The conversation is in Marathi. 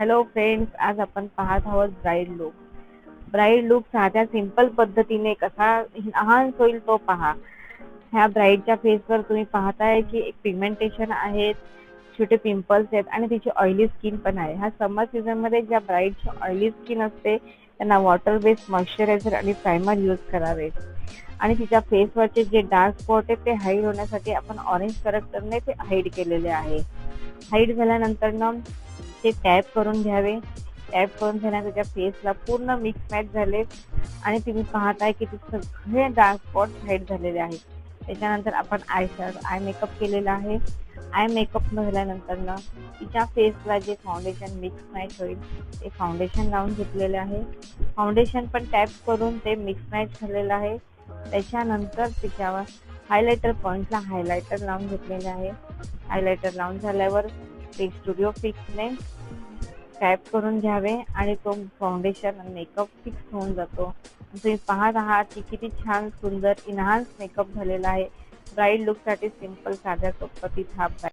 हॅलो फ्रेंड्स आज आपण पाहत आहोत ब्राईड लुक ब्राईड लुक साध्या सिंपल पद्धतीने कसा लहान होईल तो पहा. ह्या ब्राईडच्या फेसवर तुम्ही पाहताय की एक पिगमेंटेशन आहेत छोटे पिंपल्स आहेत आणि तिची ऑइली स्किन पण आहे. ह्या समर सीझनमध्ये ज्या ब्राईडची ऑइली स्किन असते त्यांना वॉटर बेस्ड मॉइश्चरायझर आणि प्रायमर यूज करावे. आणि तिच्या फेसवरचे जे डार्क स्पॉट आहेत ते हाईड होण्यासाठी आपण ऑरेंज करेक्टरने ते हाईड केलेले आहे. हाईड झाल्यानंतर ना ते टॅप करून घ्यावे. टॅप करून घेण्या त्याच्या फेसला पूर्ण मिक्स मॅच झाले. आणि तुम्ही पाहताय की ते सगळे डार्क स्पॉट हाईट झालेले आहेत. त्याच्यानंतर आपण आय आय मेकअप केलेला आहे. आय मेकअप झाल्यानंतर ना तिच्या फेसला जे फाउंडेशन मिक्स मॅच होईल ते फाउंडेशन लावून घेतलेले आहे. फाउंडेशन पण टॅप करून ते मिक्स मॅच झालेलं आहे. त्याच्यानंतर तिच्यावर हायलायटर पॉईंटला हायलायटर लावून घेतलेले आहे. हायलायटर लावून झाल्यावर ते स्टुडिओ फिक्सने टॅप करून घ्यावे आणि तो फाउंडेशन मेकअप फिक्स होऊन जातो. तुम्ही पाहत आहात की किती छान सुंदर इन्हान्स मेकअप झालेला आहे. ब्राईड लुकसाठी सिंपल साध्या पद्धतीत हा